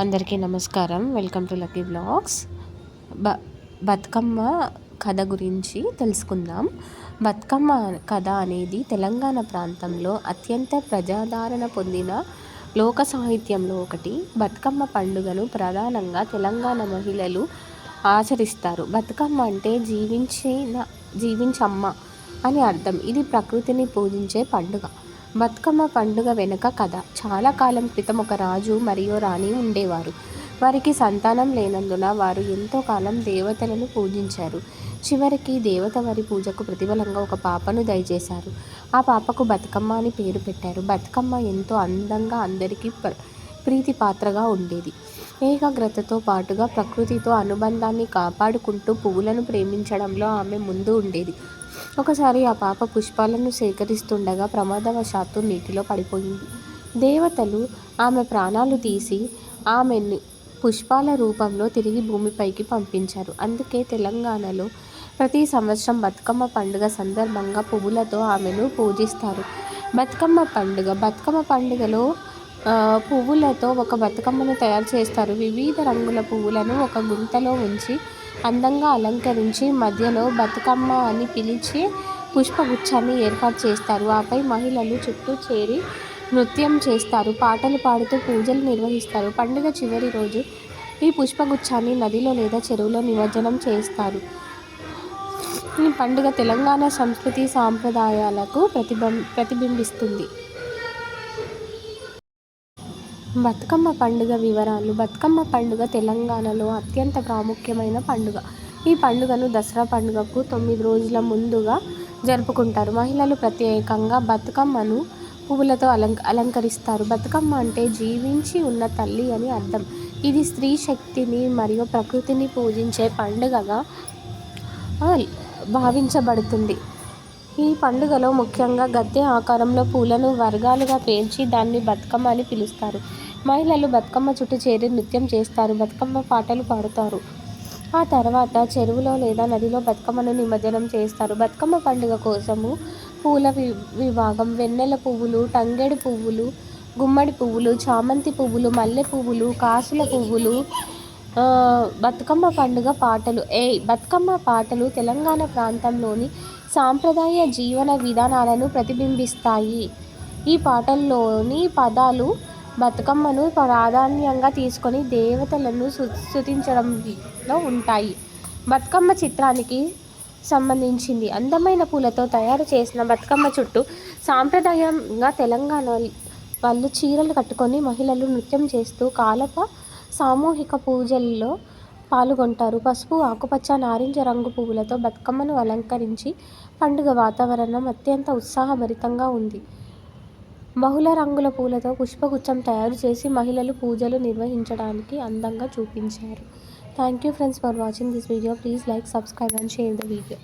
అందరికీ నమస్కారం. Welcome to Lucky Blogs. బ బతుకమ్మ కథ గురించి తెలుసుకుందాం. బతుకమ్మ కథ అనేది తెలంగాణ ప్రాంతంలో అత్యంత ప్రజాదరణ పొందిన లోక సాహిత్యంలో ఒకటి. బతుకమ్మ పండుగను ప్రధానంగా తెలంగాణ మహిళలు ఆచరిస్తారు. బతుకమ్మ అంటే జీవించిన జీవించమ్మ అని అర్థం. ఇది ప్రకృతిని పూజించే పండుగ. బతుకమ్మ పండుగ వెనుక కథ. చాలా కాలం క్రితం ఒక రాజు మరియు రాణి ఉండేవారు. వారికి సంతానం లేనందున వారు ఎంతో కాలం దేవతలను పూజించారు. చివరికి దేవత వారి పూజకు ప్రతిఫలంగా ఒక పాపను దయచేశారు. ఆ పాపకు బతుకమ్మ అని పేరు పెట్టారు. బతుకమ్మ ఎంతో అందంగా అందరికీ ప్రీతి పాత్రగా ఉండేది. ఏకాగ్రతతో పాటుగా ప్రకృతితో అనుబంధాన్ని కాపాడుకుంటూ పువ్వులను ప్రేమించడంలో ఆమె ముందు ఉండేది. ఒకసారి ఆ పాప పుష్పాలను సేకరిస్తుండగా ప్రమాదవశాత్తు నీటిలో పడిపోయింది. దేవతలు ఆమె ప్రాణాలు తీసి ఆమెను పుష్పాల రూపంలో తిరిగి భూమిపైకి పంపించారు. అందుకే తెలంగాణలో ప్రతి సంవత్సరం బతుకమ్మ పండుగ సందర్భంగా పువ్వులతో ఆమెను పూజిస్తారు. బతుకమ్మ పండుగ బతుకమ్మ పండుగలో పువ్వులతో ఒక బతుకమ్మను తయారు చేస్తారు. వివిధ రంగుల పువ్వులను ఒక గుంతలో ఉంచి అందంగా అలంకరించి మధ్యలో బతుకమ్మ అని పిలిచి పుష్పగుచ్చాన్ని ఏర్పాటు చేస్తారు. ఆపై మహిళలు చుట్టూ చేరి నృత్యం చేస్తారు. పాటలు పాడుతూ పూజలు నిర్వహిస్తారు. పండుగ చివరి రోజు ఈ పుష్పగుచ్చాన్ని నదిలో లేదా చెరువులో నిమజ్జనం చేస్తారు. ఈ పండుగ తెలంగాణ సంస్కృతి సాంప్రదాయాలకు ప్రతిబం ప్రతిబింబిస్తుంది. బతుకమ్మ పండుగ వివరాలు. బతుకమ్మ పండుగ తెలంగాణలో అత్యంత ప్రాముఖ్యమైన పండుగ. ఈ పండుగను దసరా పండుగకు తొమ్మిది రోజుల ముందుగా జరుపుకుంటారు. మహిళలు ప్రత్యేకంగా బతుకమ్మను పువ్వులతో అలం అలంకరిస్తారు. బతుకమ్మ అంటే జీవించి ఉన్న తల్లి అని అర్థం. ఇది స్త్రీ శక్తిని మరియు ప్రకృతిని పూజించే పండుగగా భావించబడుతుంది. ఈ పండుగలో ముఖ్యంగా గద్దె ఆకారంలో పూలను వర్గాలుగా పేర్చి దాన్ని బతుకమ్మ అని పిలుస్తారు. మహిళలు బతుకమ్మ చుట్టూ చేరి నృత్యం చేస్తారు బతుకమ్మ పాటలు పాడుతారు. ఆ తర్వాత చెరువులో లేదా నదిలో బతుకమ్మను నిమజ్జనం చేస్తారు. బతుకమ్మ పండుగ కోసము పూల వి విభాగం వెన్నెల పువ్వులు టంగేడు పువ్వులు గుమ్మడి పువ్వులు చామంతి పువ్వులు మల్లె పువ్వులు కాసుల పువ్వులు బతుకమ్మ పండుగ పాటలు. ఏ బతుకమ్మ పాటలు తెలంగాణ ప్రాంతంలోని సాంప్రదాయ జీవన విధానాలను ప్రతిబింబిస్తాయి. ఈ పాటల్లోని పదాలు బతుకమ్మను ప్రాధాన్యంగా తీసుకొని దేవతలను స్థుతించడంలో ఉంటాయి. బతుకమ్మ చిత్రానికి సంబంధించింది. అందమైన పూలతో తయారు చేసిన బతుకమ్మ చుట్టూ సాంప్రదాయంగా తెలంగాణ వాళ్ళు చీరలు కట్టుకొని మహిళలు నృత్యం చేస్తూ కాలప సామూహిక పూజల్లో పాల్గొంటారు. పసుపు ఆకుపచ్చ నారింజ రంగు పువ్వులతో బతుకమ్మను అలంకరించి పండుగ వాతావరణం అత్యంత ఉత్సాహభరితంగా ఉంది. బహుళ రంగుల పూలతో పుష్పగుచ్చం తయారు చేసి మహిళలు పూజలు నిర్వహించడానికి అందంగా చూపించారు. Thank you friends for watching this video please like subscribe and share the video